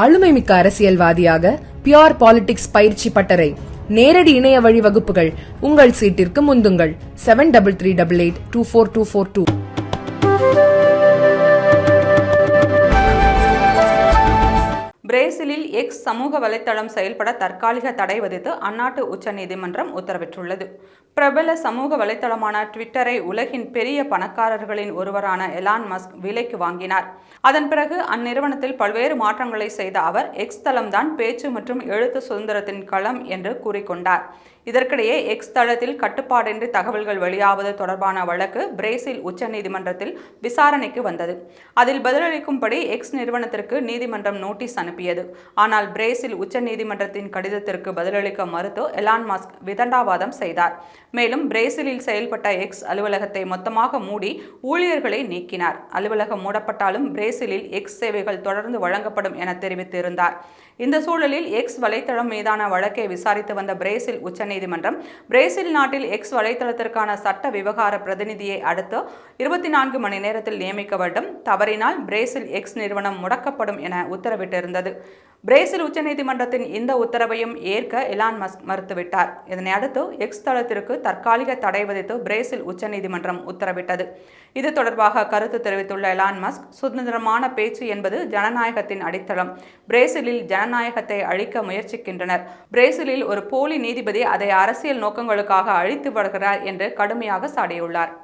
ஆளுமைமிக்க அரசியல்வாதியாக pure politics பயிற்சி பட்டறை நேரடி இணைய வழி வகுப்புகள் உங்கள் சீட்டிற்கு முந்துங்கள். Seven double three double eight two four two four two பிரேசிலில் எக்ஸ் சமூக வலைத்தளம் செயல்பட தற்காலிக தடை விதித்து அந்நாட்டு உச்சநீதிமன்றம் உத்தரவிட்டுள்ளது. பிரபல சமூக வலைத்தளமான ட்விட்டரை உலகின் பெரிய பணக்காரர்களின் ஒருவரான எலான் மஸ்க் விலைக்கு வாங்கினார். அதன் பிறகு அந்நிறுவனத்தில் பல்வேறு மாற்றங்களை செய்த அவர் எக்ஸ் தளம்தான் பேச்சு மற்றும் எழுத்து சுதந்திரத்தின் களம் என்று கூறிக்கொண்டார். இதற்கிடையே எக்ஸ் தளத்தில் கட்டுப்பாடின்றி தகவல்கள் வெளியாவது தொடர்பான வழக்கு பிரேசில் உச்சநீதிமன்றத்தில் விசாரணைக்கு வந்தது. அதில் பதிலளிக்கும்படி எக்ஸ் நிறுவனத்திற்கு நீதிமன்றம் நோட்டீஸ் அனுப்பியது. ஆனால் பிரேசில் உச்சநீதிமன்றத்தின் கடிதத்திற்கு பதிலளிக்க மறுத்து எலான் மஸ்க் விதண்டாவாதம் செய்தார். மேலும் பிரேசிலில் செயல்பட்ட எக்ஸ் அலுவலகத்தை மொத்தமாக மூடி ஊழியர்களை நீக்கினார். அலுவலகம் மூடப்பட்டாலும் பிரேசிலில் எக்ஸ் சேவைகள் தொடர்ந்து வழங்கப்படும் என தெரிவித்திருந்தார். இந்த சூழலில் எக்ஸ் வலைத்தளம் மீதான வழக்கை விசாரித்து வந்த பிரேசில் உச்சநீதிமன்றம் பிரேசில் நாட்டில் எக்ஸ் வலைத்தளத்திற்கான சட்ட விவகார பிரதிநிதியை அடுத்து இருபத்தி நான்கு மணி நேரத்தில் நியமிக்க வேண்டும். தவறினால் பிரேசில் எக்ஸ் நிறுவனம் முடக்கப்படும் என உத்தரவிட்டிருந்தது. பிரேசில் உச்சநீதிமன்றத்தின் இந்த உத்தரவையும் ஏற்க எலான் மஸ்க் மறுத்துவிட்டார். இதனை அடுத்து எக்ஸ் தளத்திற்கு தற்காலிக தடை விதித்து பிரேசில் உச்சநீதிமன்றம் உத்தரவிட்டது. இது தொடர்பாக கருத்து தெரிவித்துள்ள எலான் மஸ்க் சுதந்திரமான பேச்சு என்பது ஜனநாயகத்தின் அடித்தளம். பிரேசிலில் ஜனநாயகத்தை அழிக்க முயற்சிக்கின்றனர். பிரேசிலில் ஒரு போலி நீதிபதி அதை அரசியல் நோக்கங்களுக்காக அழித்து வருகிறார் என்று கடுமையாக சாடியுள்ளார்.